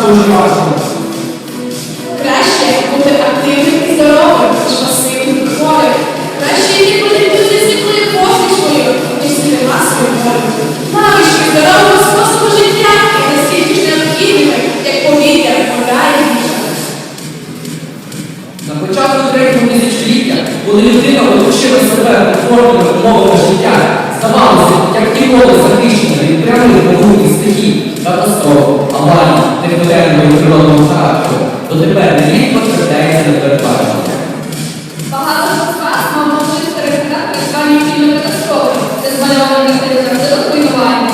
зберігати. Краще бути активним і здоровим, ніж пасивним. Краще йти потрібно з якою посмішкою, ніж з маскою хворим. Способу життя і наскільки ж необхідними, як повітря, вода і. На початку третього тисячоліття, коли людина оточила себе формою нового життя, здавалося, як ніколи захищена житті, катастроф, аварій, техногенного і природного характеру дотепер рік підтверджається непередбачено. Багато з вас мав можливість переглядати звані фільми катастрофи, де змальовані території руйнування.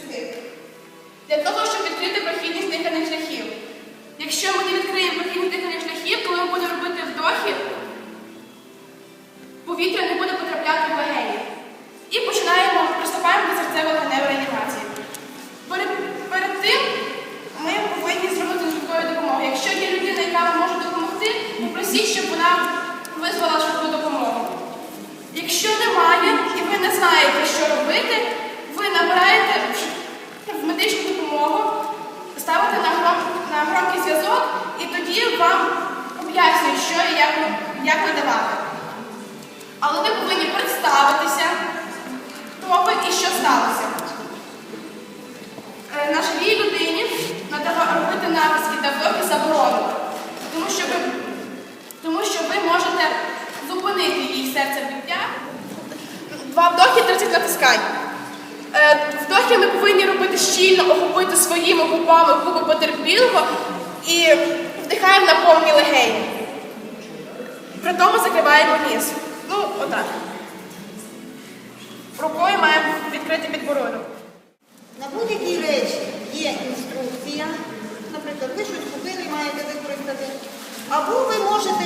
сюди. Для того, щоб відкрити прохідність дихальних шляхів. Якщо ми не відкриємо прохідність дихальних шляхів, коли ми будемо робити вдохи, повітря не буде потрапляти в легені. І починаємо, приступаємо до серцевого геневої реанімації. Перед, перед тим ми повинні зробити швидкою допомоги. Якщо є людина, яка вам може допомогти, попросіть, щоб вона визвала швидку допомогу. Якщо немає і ви не знаєте, що робити, ви набираєте в медичну допомогу, ставите на, гром, на громкий зв'язок, і тоді вам об'яснюють, що і як, як видавати. Але ви повинні представитися, хто ви і що сталося. Е, На живій людині робити написки та вдохи заборонено, тому що ви можете зупинити її серцебиття. Два вдохи, 30 натискань. Е, Вдохи ми повинні робити щільно, охопити своїми губами губи потерпілого і вдихаємо на повні легені. При тому закриваємо ніс. Ну, отак. Рукою маємо відкрити підбородок. На будь-якій речі є інструкція. Наприклад, ви щось купили і маєте використати. Або ви можете,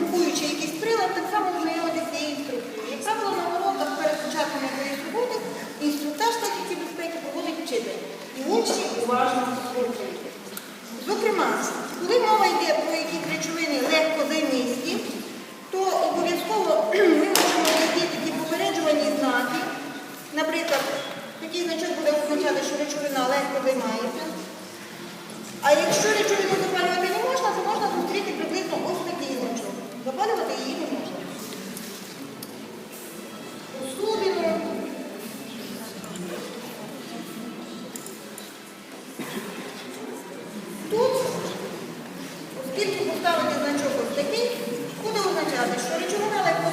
купуючи якийсь прилад, так само ознайомитися з цією інструкцією. Як правило, на уроках перед початком якоїсь роботи інструктаж техніки безпеки проводить вчитель. І учні уважно слухають. Зокрема, коли мова йде про якісь речовини легкозаймисті, то обов'язково ми можемо знайти такі попереджувальні знаки. Наприклад, такий значок буде означати, що речовина легко займається. А якщо речовину запалювати не можна, то можна зустріти приблизно ось такий значок. Запалювати її не можна. Посудину. Тут, оскільки поставити значок ось такий, буде означати, що речовина легко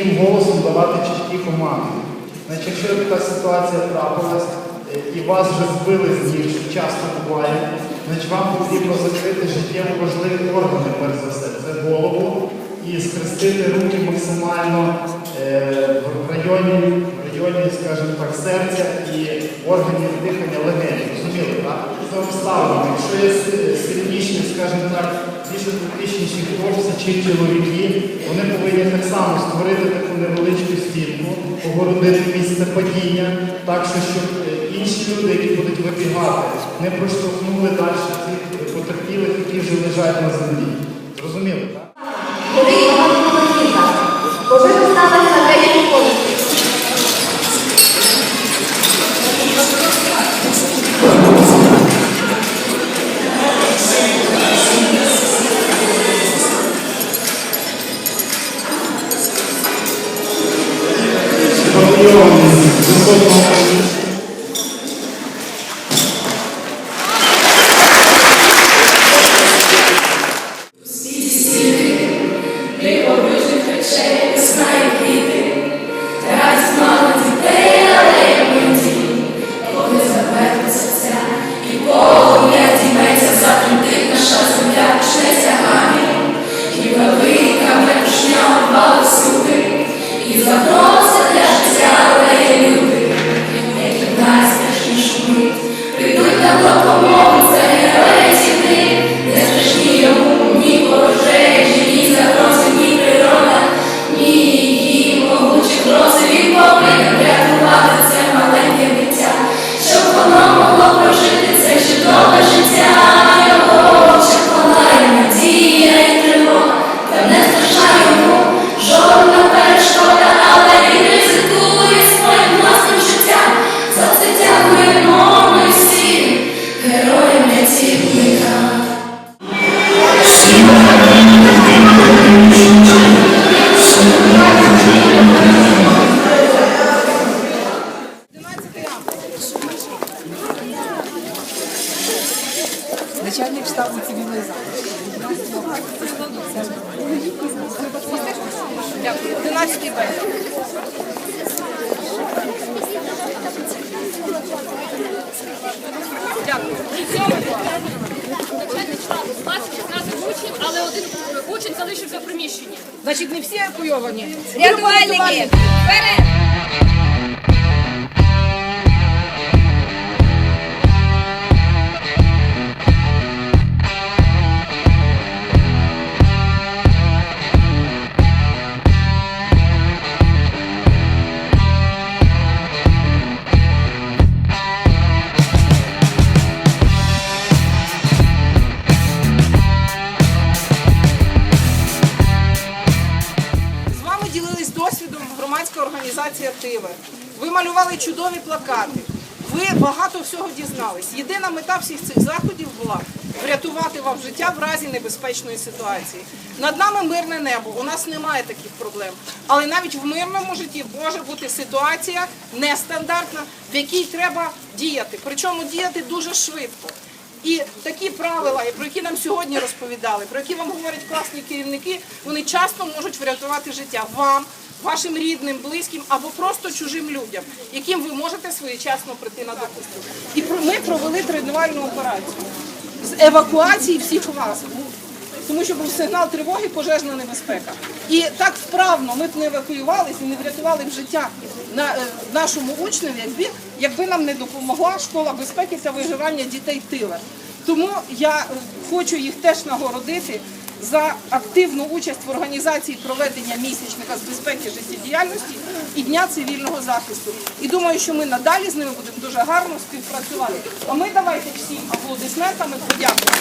чітким голосом давати чіткі команди. Значить, якщо така ситуація трапилась е, і вас вже збили з ніг, що часто буває, значить вам потрібно закрити життєво важливі органи, перш за все, це голову і схрестити руки максимально е, в районі, в районі, скажімо так, серця і органів дихання легені. Розуміли, так? Це обставини. Якщо є сильніші, скажімо так, атлетичніші хлопці чи чоловіки, вони повинні так само створити таку невеличку стінку, огородити місце падіння, так що щоб е, інші люди, які будуть вибігати, не проштовхнули далі цих потерпілих, які вже лежать на землі. Зрозуміли, так? Куди учнів, але один учень залишився в приміщенні. Значить, не всі евакуйовані. Рятувальники! Вперед! Чудові плакати. Ви багато всього дізнались. Єдина мета всіх цих заходів була врятувати вам життя в разі небезпечної ситуації. Над нами мирне небо. У нас немає таких проблем. Але навіть в мирному житті може бути ситуація нестандартна, в якій треба діяти. Причому діяти дуже швидко. І такі правила, про які нам сьогодні розповідали, про які вам говорять класні керівники, вони часто можуть врятувати життя вам, вашим рідним, близьким або просто чужим людям, яким ви можете своєчасно прийти на допомогу. І ми провели тренувальну операцію з евакуації всіх вас. Тому що був сигнал тривоги, пожежна небезпека. І так вправно ми б не евакуювалися і не врятували б життя на е, нашому учневі, якби, якби нам не допомогла школа безпеки та виживання дітей Тиле. Тому я е, хочу їх теж нагородити за активну участь в організації проведення місячника з безпеки життєдіяльності і дня цивільного захисту. І думаю, що ми надалі з ними будемо дуже гарно співпрацювати. А ми давайте всім аплодисментами подякуємо.